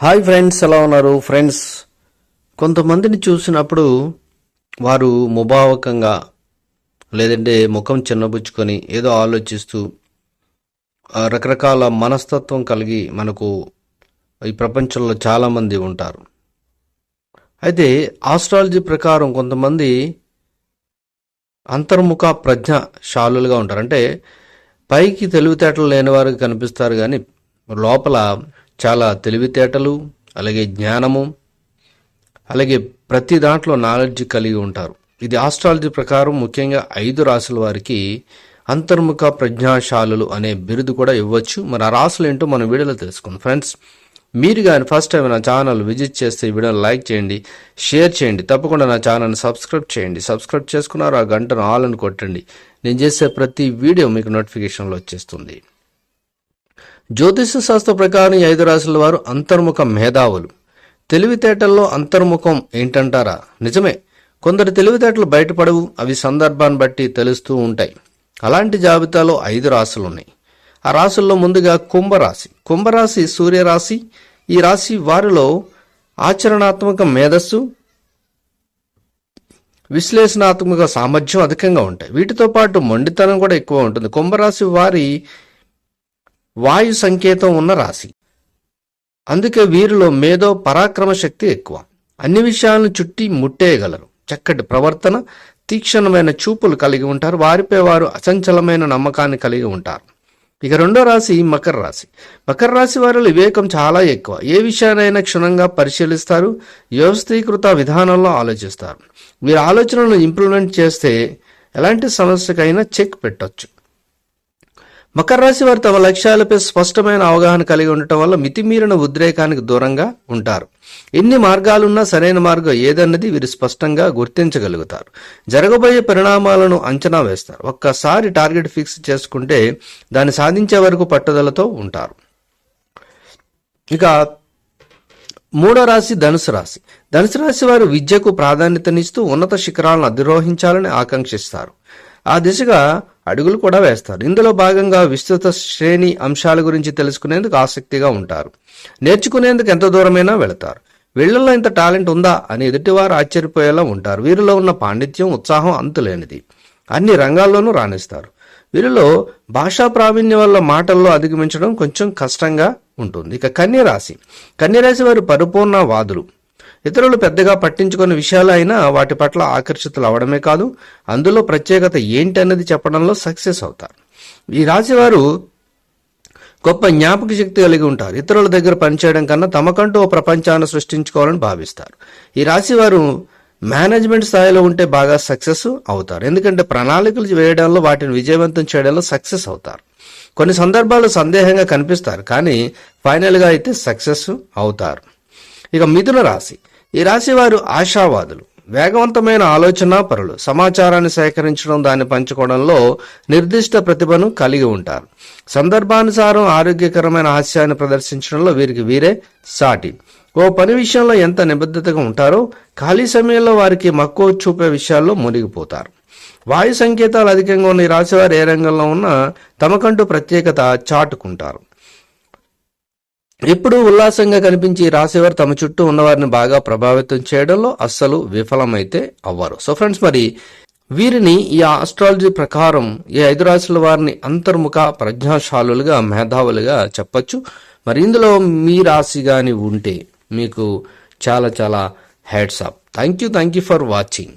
Hi friends ఎలా ఉన్నారు? Friends కొంతమందిని చూసినప్పుడు వారు ముభావకంగా లేదంటే ముఖం చిన్నబుచ్చుకొని ఏదో ఆలోచిస్తూ రకరకాల మనస్తత్వం కలిగి మనకు ఈ ప్రపంచంలో చాలామంది ఉంటారు. అయితే ఆస్ట్రాలజీ ప్రకారం కొంతమంది అంతర్ముఖ ప్రజ్ఞాశాలులుగా ఉంటారు. అంటే పైకి తెలివితేటలు లేని వారికి కనిపిస్తారు కానీ లోపల చాలా తెలివితేటలు అలాగే జ్ఞానము అలాగే ప్రతి దాంట్లో నాలెడ్జ్ కలిగి ఉంటారు. ఇది ఆస్ట్రాలజీ ప్రకారం ముఖ్యంగా ఐదు రాసుల వారికి అంతర్ముఖ ప్రజ్ఞాశాలులు అనే బిరుదు కూడా ఇవ్వచ్చు. మరి ఆ రాసులు ఏంటో మనం వీడియోలో తెలుసుకుందాం. ఫ్రెండ్స్ మీరు కానీ ఫస్ట్ టైం నా ఛానల్ విజిట్ చేస్తే ఈ వీడియోని లైక్ చేయండి షేర్ చేయండి తప్పకుండా నా ఛానల్ని సబ్స్క్రైబ్ చేయండి. సబ్స్క్రైబ్ చేసుకున్నారు ఆ గంటను ఆల్ అని కొట్టండి. నేను చేసే ప్రతి వీడియో మీకు నోటిఫికేషన్లో వచ్చేస్తుంది. జ్యోతిష శాస్త్ర ప్రకారం ఐదు రాశుల వారు అంతర్ముఖ మేధావులు. తెలివితేటల్లో అంతర్ముఖం ఏంటంటారా? నిజమే. కొందరు తెలివితేటలు బయటపడవు అవి సందర్భాన్ని బట్టి తెలుస్తూ ఉంటాయి. అలాంటి జాబితాలో ఐదు రాశులు ఉన్నాయి ఆ రాసుల్లో ముందుగా కుంభరాశి. కుంభరాశి సూర్యరాశి. ఈ రాశి వారిలో ఆచరణాత్మక మేధస్సు విశ్లేషణాత్మక సామర్థ్యం అధికంగా ఉంటాయి. వీటితో పాటు మొండితనం కూడా ఎక్కువ ఉంటుంది. కుంభరాశి వారి వాయు సంకేతం ఉన్న రాశి. అందుకే వీరిలో మేధో పరాక్రమ శక్తి ఎక్కువ. అన్ని విషయాలను చుట్టి ముట్టేయగలరు. చక్కటి ప్రవర్తన తీక్షణమైన చూపులు కలిగి ఉంటారు. వారిపై వారు అచంచలమైన నమ్మకాన్ని కలిగి ఉంటారు. ఇక రెండో రాశి మకర రాశి. మకర రాశి వారిలో వివేకం చాలా ఎక్కువ. ఏ విషయానైనా క్షుణ్ణంగా పరిశీలిస్తారు వ్యవస్థీకృత విధానంలో ఆలోచిస్తారు. వీరి ఆలోచనలను ఇంప్లిమెంట్ చేస్తే ఎలాంటి సమస్యకైనా చెక్ పెట్టొచ్చు. మకర రాశి వారు తమ లక్ష్యాలపై స్పష్టమైన అవగాహన కలిగి ఉండటం వల్ల మితిమీరిన ఉద్రేకానికి దూరంగా ఉంటారు. ఎన్ని మార్గాలున్నా సరైన మార్గం ఏదన్నది వీరు స్పష్టంగా గుర్తించగలుగుతారు. జరగబోయే పరిణామాలను అంచనా వేస్తారు. ఒక్కసారి టార్గెట్ ఫిక్స్ చేసుకుంటే దాన్ని సాధించే వరకు పట్టుదలతో ఉంటారు. ఇక మూడో రాశి ధనుసు రాశి. ధనుసు రాశి వారు విద్యకు ప్రాధాన్యతనిస్తూ ఉన్నత శిఖరాలను అధిరోహించాలని ఆకాంక్షిస్తారు. ఆ దిశగా అడుగులు కూడా వేస్తారు. ఇందులో భాగంగా విస్తృత శ్రేణి అంశాల గురించి తెలుసుకునేందుకు ఆసక్తిగా ఉంటారు. నేర్చుకునేందుకు ఎంత దూరమైనా వెళతారు. వీళ్ళల్లో ఇంత టాలెంట్ ఉందా అని ఎదుటివారు ఆశ్చర్యపోయేలా ఉంటారు. వీరిలో ఉన్న పాండిత్యం ఉత్సాహం అంతులేనిది. అన్ని రంగాల్లోనూ రాణిస్తారు. వీరిలో భాషా ప్రావీణ్యం వల్ల మాటల్లో అధిగమించడం కొంచెం కష్టంగా ఉంటుంది. ఇక కన్యరాశి. కన్యరాశి వారు పరిపూర్ణ వాదులు. ఇతరులు పెద్దగా పట్టించుకున్న విషయాలు అయినా వాటి పట్ల ఆకర్షితులు అవడమే కాదు అందులో ప్రత్యేకత ఏంటి అన్నది చెప్పడంలో సక్సెస్ అవుతారు. ఈ రాశి వారు గొప్ప జ్ఞాపక శక్తి కలిగి ఉంటారు. ఇతరుల దగ్గర పనిచేయడం కన్నా తమకంటూ ఓ ప్రపంచాన్ని సృష్టించుకోవాలని భావిస్తారు. ఈ రాశి వారు మేనేజ్మెంట్ స్థాయిలో ఉంటే బాగా సక్సెస్ అవుతారు. ఎందుకంటే ప్రణాళికలు వేయడంలో వాటిని విజయవంతం చేయడంలో సక్సెస్ అవుతారు. కొన్ని సందర్భాలు సందేహంగా కనిపిస్తారు కానీ ఫైనల్గా అయితే సక్సెస్ అవుతారు. ఇక మిథున రాశి. ఈ రాశివారు ఆశావాదులు. వేగవంతమైన ఆలోచన పరులు. సమాచారాన్ని సేకరించడం దాన్ని పంచుకోవడంలో నిర్దిష్ట ప్రతిభను కలిగి ఉంటారు. సందర్భానుసారం ఆరోగ్యకరమైన హాస్యాన్ని ప్రదర్శించడంలో వీరికి వీరే సాటి. ఓ పని విషయంలో ఎంత నిబద్ధతగా ఉంటారో ఖాళీ సమయంలో వారికి మక్కువ చూపే విషయాల్లో మునిగిపోతారు. వాయు సంకేతాలు అధికంగా ఉన్న ఈ రాశివారు ఏ రంగంలో ఉన్నా తమకంటూ ప్రత్యేకత చాటుకుంటారు. ఎప్పుడూ ఉల్లాసంగా కనిపించి రాసేవారు రాశివారు తమ చుట్టూ ఉన్నవారిని బాగా ప్రభావితం చేయడంలో అస్సలు విఫలమైతే అవ్వరు. సో ఫ్రెండ్స్ మరి వీరిని ఈ ఆస్ట్రాలజీ ప్రకారం ఈ ఐదు రాశుల వారిని అంతర్ముఖ ప్రజ్ఞాశాలులుగా మేధావులుగా చెప్పచ్చు. మరి ఇందులో మీ రాశి కానీ ఉంటే మీకు చాలా చాలా heads up. Thank you thank you for watching.